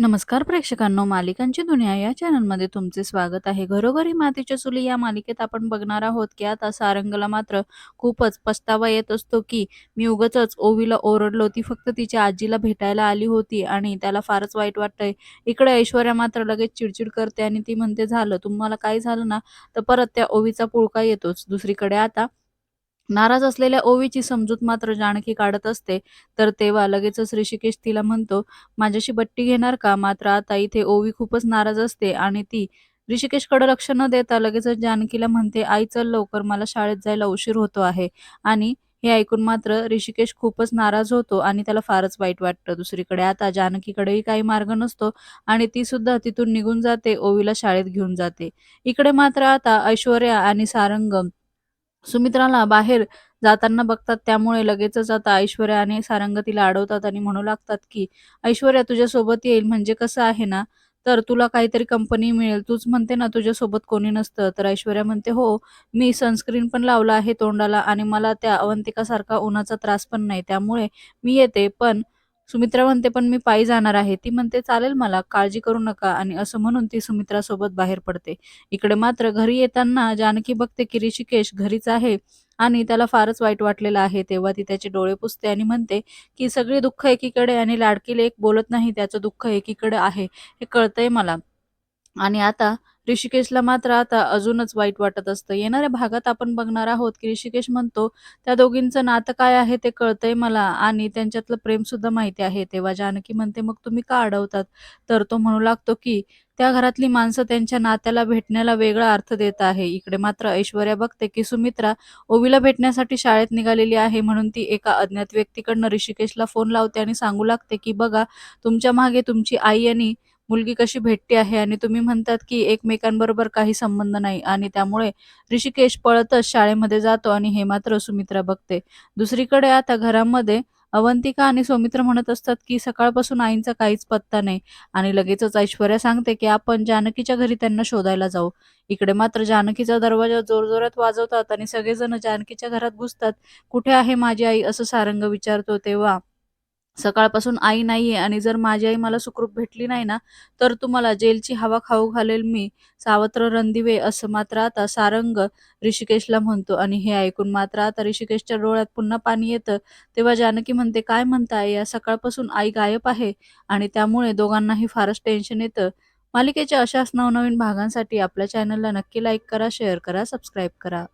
नमस्कार प्रेक्षकांनो, मालिकांची दुनिया या चॅनलमध्ये तुमचे स्वागत आहे. घरोघरी मातीच्या चुली या मालिकेत आपण बघणार आहोत की आता सारंगला मात्र खूपच पस्तावा येत असतो की मी उगाचच ओवीला ओरडलो. ती फक्त तिच्या आजीला भेटायला आली होती आणि त्याला फारच वाईट वाटतंय. इकडे ऐश्वर्या मात्र लगेच चिडचिड करते आणि ती म्हणते, झालं तुम्हाला काय झालं ना तर परत त्या ओवीचा पुळका येतोच. दुसरीकडे आता नाराज असलेल्या ओवीची समजूत मात्र जानकी काढत असते. तर तेव्हा लगेचच ऋषिकेश तिला म्हणतो, माझ्याशी बट्टी घेणार का? मात्र आता इथे ओवी खूपच नाराज असते आणि ती ऋषिकेशकडे लक्ष न देता लगेचच जानकीला म्हणते, आई चल लवकर मला शाळेत जायला उशीर होतो आहे. आणि हे ऐकून मात्र ऋषिकेश खूपच नाराज होतो आणि त्याला फारच वाईट वाटतं. दुसरीकडे आता जानकीकडेही काही मार्ग नसतो आणि ती सुद्धा तिथून निघून जाते, ओवीला शाळेत घेऊन जाते. इकडे मात्र आता ऐश्वर्या आणि सारंगम सुमित्राला बाहेर जाताना बघतात त्यामुळे लगेचच आता ऐश्वर्या आणि सारंग तिला अडवतात आणि म्हणू लागतात की ऐश्वर्या तुझ्यासोबत येईल म्हणजे कसं आहे ना? तर तुला काहीतरी कंपनी मिळेल. तूच म्हणते ना तुझ्यासोबत कोणी नसतं. तर ऐश्वर्या म्हणते हो मी सनस्क्रीन पण लावला आहे तोंडाला आणि मला त्या अवंतिकासारखा उन्हाचा त्रास पण नाही. त्यामुळे मी येते पण सुमित्रा म्हणते पण मी पायी जाणार आहे. ती म्हणते चालेल मला काळजी करू नका. आणि असं म्हणून ती सुमित्रासोबत बाहेर पडते. इकडे मात्र घरी येताना जानकी बघते की ऋषिकेश घरीच आहे आणि त्याला फारच वाईट वाटलेलं आहे. तेव्हा ती त्याचे डोळे पुसते आणि म्हणते की सगळी दुःख एकीकडे आणि लाडकीले एक बोलत नाही त्याचं दुःख एकीकडे आहे. हे कळतंय मला. आणि आता ऋषिकेशला मात्र आता अजूनच वाईट वाटत असतं. येणाऱ्या भागात आपण बघणार आहोत की ऋषिकेश म्हणतो त्या दोघींचं नातं काय आहे ते कळतंय मला आणि त्यांच्यातलं प्रेम सुद्धा माहिती आहे. तेव्हा जानकी म्हणते मग तुम्ही का अडवतात? तर तो म्हणू लागतो की त्या घरातली माणसं त्यांच्या नात्याला भेटण्याला वेगळा अर्थ देत आहे. इकडे मात्र ऐश्वर्या बघते की सुमित्रा ओवीला भेटण्यासाठी शाळेत निघालेली आहे म्हणून ती एका अज्ञात व्यक्तीकडनं ऋषिकेशला फोन लावते आणि सांगू लागते की बघा तुमच्या मागे तुमची आई आणि मुलगी कशी भेटते आहे आणि तुम्ही म्हणतात की एकमेकांबरोबर काही संबंध नाही आणि त्यामुळे ऋषिकेश पळतच शाळेमध्ये जातो आणि हे मात्र सुमित्रा बघते. दुसरीकडे आता घरामध्ये अवंतिका आणि सौमित्र म्हणत असतात की सकाळपासून आईंचा काहीच पत्ता नाही आणि लगेचच ऐश्वर्या सांगते की आपण जानकीच्या घरी त्यांना शोधायला जाऊ. इकडे मात्र जानकीचा दरवाजा जोरजोरात वाजवतात आणि सगळेजण जानकीच्या घरात घुसतात. कुठे आहे माझी आई असं सारंग विचारतो तेव्हा सकाळपासून आई नाहीये आणि जर माझी आई मला सुखरूप भेटली नाही ना तर तुम्हाला जेलची हवा खाऊ घालेल मी. सावत्र रणदिवे असं मात्र आता सारंग ऋषिकेशला म्हणतो आणि हे ऐकून मात्र आता ऋषिकेशच्या डोळ्यात पुन्हा पाणी येतं. तेव्हा जानकी म्हणते काय म्हणताय या सकाळपासून आई गायब आहे आणि त्यामुळे दोघांनाही फारच टेन्शन येतं. मालिकेच्या अशाच नवनवीन भागांसाठी आपल्या चॅनलला नक्की लाईक करा शेअर करा सबस्क्राईब करा.